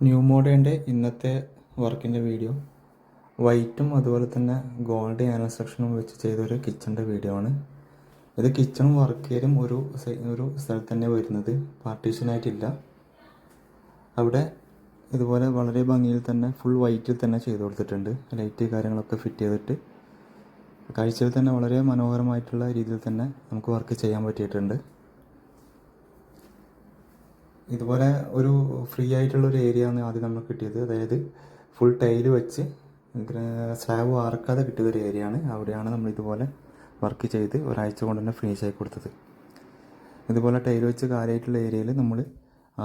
New മോഡേന്റെ ഇന്നത്തെ വർക്കിന്റെ video. വൈറ്റും അതുപോലെ തന്നെ ഗോൾഡ് ആനൽ സെക്ഷനും വെച്ച് ചെയ്തൊരു കിച്ചണിന്റെ വീഡിയോ ആണ്. ഇത് കിച്ചണും വർക്ക് ഒരു ഒരു സ്ഥലത്ത് തന്നെ വരുന്നത്. പാർട്ടീഷനായിട്ടില്ല. അവിടെ ഇതുപോലെ വളരെ ഭംഗിയിൽ തന്നെ ഫുൾ വൈറ്റിൽ തന്നെ ചെയ്തു കൊടുത്തിട്ടുണ്ട്. ലൈറ്റ് കാര്യങ്ങളൊക്കെ ഫിറ്റ് ചെയ്തിട്ട്. കാഴ്ചയിൽ തന്നെ വളരെ മനോഹരമായിട്ടുള്ള രീതിയിൽ തന്നെ നമുക്ക് വർക്ക് ചെയ്യാൻ പറ്റിയിട്ടുണ്ട്. ഇതുപോലെ ഒരു ഫ്രീ ആയിട്ടുള്ള ഒരു ഏരിയ ആണ് ആദ്യം നമുക്ക് കിട്ടിയത്. അതായത് ഫുൾ ടൈൽ വെച്ച് സ്ലാബ് വാർക്കാതെ കിട്ടിയ ഒരു ഏരിയ ആണ്. അവിടെയാണ് നമ്മൾ ഇതുപോലെ വർക്ക് ചെയ്ത് ഒരാഴ്ച കൊണ്ട് തന്നെ ഫിനിഷ് ആയി കൊടുത്തത്. ഇതുപോലെ ടൈൽ വെച്ച് കാര്യമായിട്ടുള്ള ഏരിയയിൽ നമ്മൾ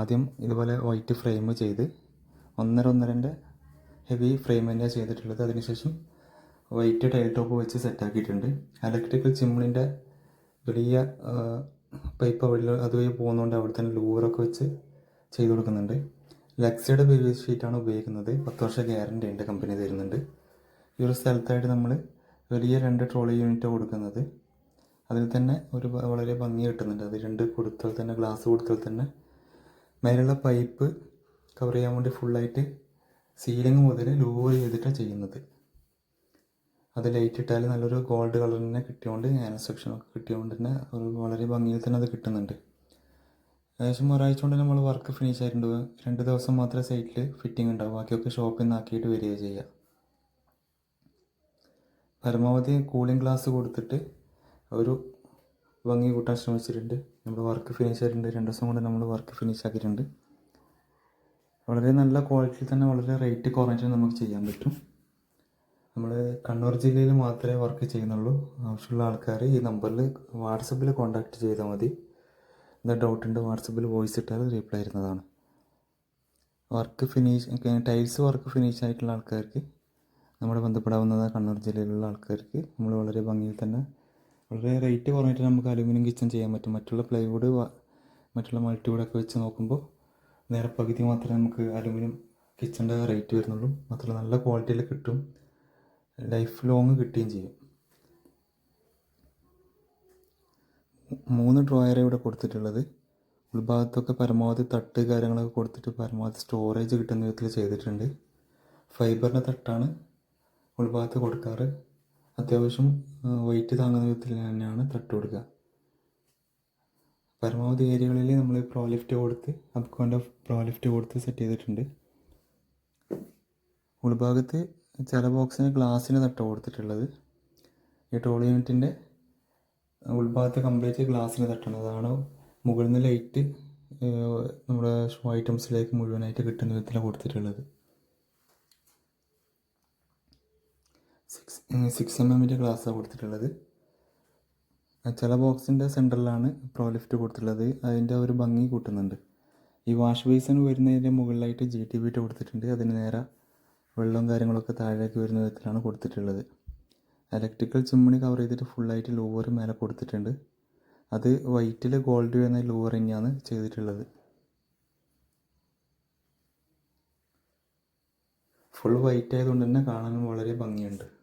ആദ്യം ഇതുപോലെ വൈറ്റ് ഫ്രെയിം ചെയ്ത് ഒന്നര ഒന്നരന്റെ ഹെവി ഫ്രെയിം തന്നെയാണ് ചെയ്തിട്ടുള്ളത്. അതിനുശേഷം വൈറ്റ് ടൈൽ ടോപ്പ് വെച്ച് സെറ്റാക്കിയിട്ടുണ്ട് ഇലക്ട്രിക്കൽ ചിമ്മിളിന്റെ വലിയ പൈപ്പ് അവിടെ അതുവഴി പോകുന്നതുകൊണ്ട് അവിടെ തന്നെ ലൂറൊക്കെ വെച്ച് ചെയ്ത് കൊടുക്കുന്നുണ്ട്. ലെക്സയുടെ ബേബി ഷീറ്റാണ് ഉപയോഗിക്കുന്നത്. പത്ത് വർഷ ഗ്യാരണ്ടി ഉണ്ട് കമ്പനി തരുന്നുണ്ട്. ഈ ഒരു സ്ഥലത്തായിട്ട് നമ്മൾ വലിയ രണ്ട് ട്രോളി യൂണിറ്റാണ് കൊടുക്കുന്നത്. അതിൽ തന്നെ ഒരു വളരെ ഭംഗി കിട്ടുന്നുണ്ട്. അത് രണ്ട് കൊടുത്താൽ തന്നെ ഗ്ലാസ് കൊടുത്താൽ തന്നെ മേലുള്ള പൈപ്പ് കവർ ചെയ്യാൻ വേണ്ടി ഫുള്ളായിട്ട് സീലിംഗ് മുതൽ ലൂവർ ചെയ്തിട്ടാണ് ചെയ്യുന്നത്. അത് ലൈറ്റ് ഇട്ടാൽ നല്ലൊരു ഗോൾഡ് കളർ തന്നെ കിട്ടിയോണ്ട് ഞാൻ സെക്ഷനൊക്കെ കിട്ടിയോണ്ട് തന്നെ ഒരു വളരെ ഭംഗിയിൽ തന്നെ അത് കിട്ടുന്നുണ്ട്. ഏകദേശം ഒരാഴ്ച കൊണ്ട് നമ്മൾ വർക്ക് ഫിനിഷ് ആയിട്ടുണ്ട്. രണ്ട് ദിവസം മാത്രമേ സൈറ്റിൽ ഫിറ്റിംഗ് ഉണ്ടാവും. ബാക്കിയൊക്കെ ഷോപ്പിൽ നിന്ന് ആക്കിയിട്ട് വരിക ചെയ്യുക പരമാവധി കൂളിംഗ് ഗ്ലാസ് കൊടുത്തിട്ട് ഒരു ഭംഗി കൂട്ടാൻ ശ്രമിച്ചിട്ടുണ്ട്. നമ്മൾ വർക്ക് ഫിനിഷ് ആയിട്ടുണ്ട്. രണ്ട് ദിവസം കൊണ്ട് നമ്മൾ വർക്ക് ഫിനിഷ് ആക്കിയിട്ടുണ്ട്. വളരെ നല്ല ക്വാളിറ്റിയിൽ തന്നെ വളരെ റേറ്റ് കുറഞ്ഞിട്ട് നമുക്ക് ചെയ്യാൻ പറ്റും. നമ്മൾ കണ്ണൂർ ജില്ലയിൽ മാത്രമേ വർക്ക് ചെയ്യുന്നുള്ളൂ. ആവശ്യമുള്ള ആൾക്കാർ ഈ നമ്പറിൽ വാട്സപ്പിൽ കോൺടാക്റ്റ് ചെയ്താൽ മതി. എന്താ ഡൗട്ട് ഉണ്ട് വാട്സപ്പിൽ വോയിസ് ഇട്ടാൽ റീപ്ലൈ വരുന്നതാണ് work finish tiles work finish ആയിട്ടുള്ള ആൾക്കാർക്ക് നമ്മൾ ബന്ധപ്പെടാവുന്നത് കണ്ണൂർ ജില്ലയിലുള്ള ആൾക്കാർക്ക് നമ്മൾ വളരെ ഭംഗിയിൽ തന്നെ വളരെ റേറ്റ് കുറഞ്ഞിട്ട് നമുക്ക് അലുമിനിയം കിച്ചൺ ചെയ്യാൻ പറ്റും. മറ്റുള്ള പ്ലൈവുഡ് മറ്റുള്ള മൾട്ടിവുഡൊക്കെ വെച്ച് നോക്കുമ്പോൾ നേരെ പകുതി മാത്രമേ നമുക്ക് അലുമിനിയം കിച്ചന്റെ റേറ്റ് വരുന്നുള്ളൂ. മാത്രമല്ല നല്ല ക്വാളിറ്റിയിൽ കിട്ടും. ലൈഫ് ലോങ് കിട്ടുകയും ചെയ്യും. മൂന്ന് ഡ്രോയർ ഇവിടെ കൊടുത്തിട്ടുള്ളത്. ഉൾഭാഗത്തൊക്കെ പരമാവധി തട്ട് കാര്യങ്ങളൊക്കെ കൊടുത്തിട്ട് പരമാവധി സ്റ്റോറേജ് കിട്ടുന്ന വിധത്തിൽ ചെയ്തിട്ടുണ്ട്. ഫൈബറിന്റെ തട്ടാണ് ഉൾഭാഗത്ത് കൊടുക്കാറ്. അത്യാവശ്യം വെയിറ്റ് താങ്ങുന്ന വിധത്തിൽ തന്നെയാണ് തട്ട് കൊടുക്കുക. പരമാവധി ഏരിയകളിൽ നമ്മൾ പ്രോലിഫ്റ്റ് കൊടുത്ത് അപ്കോന്റെ പ്രോ ലിഫ്റ്റ് കൊടുത്ത് സെറ്റ് ചെയ്തിട്ടുണ്ട്. ഉൾഭാഗത്ത് ചില ബോക്സിന് ഗ്ലാസ്സിന് തട്ട കൊടുത്തിട്ടുള്ളത്. ഈ ടോൾ യൂണിറ്റിന്റെ ഉൾഭാഗത്ത് കംപ്ലീറ്റ് ഗ്ലാസ്സിന് തട്ടണം അതാണ് മുകളിൽ നിന്ന് ലൈറ്റ് നമ്മുടെ ഷോ ഐറ്റംസിലേക്ക് മുഴുവനായിട്ട് കിട്ടുന്ന വിധത്തിലാണ് കൊടുത്തിട്ടുള്ളത്. സിക്സ് സിക്സ് എം എമ്മിന്റെ ഗ്ലാസ്സാണ് കൊടുത്തിട്ടുള്ളത്. ചില ബോക്സിന്റെ സെന്ററിലാണ് പ്രോ ലിഫ്റ്റ് കൊടുത്തിട്ടുള്ളത്. അതിന്റെ ഒരു ഭംഗി കൂട്ടുന്നുണ്ട്. ഈ വാഷ് ബേസിന് വരുന്നതിന്റെ മുകളിലായിട്ട് ജി ടി ബിറ്റ് കൊടുത്തിട്ടുണ്ട്. അതിന് നേരെ വെള്ളവും കാര്യങ്ങളൊക്കെ താഴേക്ക് വരുന്ന വിധത്തിലാണ് കൊടുത്തിട്ടുള്ളത്. ഇലക്ട്രിക്കൽ ചിമ്മിണി കവർ ചെയ്തിട്ട് ഫുള്ളായിട്ട് ലൂവർ മേലെ കൊടുത്തിട്ടുണ്ട്. അത് വൈറ്റിൽ ഗോൾഡ് വരുന്ന ലൂവർ തന്നെയാണ് ചെയ്തിട്ടുള്ളത്. ഫുൾ വൈറ്റ് ആയതുകൊണ്ട് തന്നെ കാണാനും വളരെ ഭംഗിയുണ്ട്.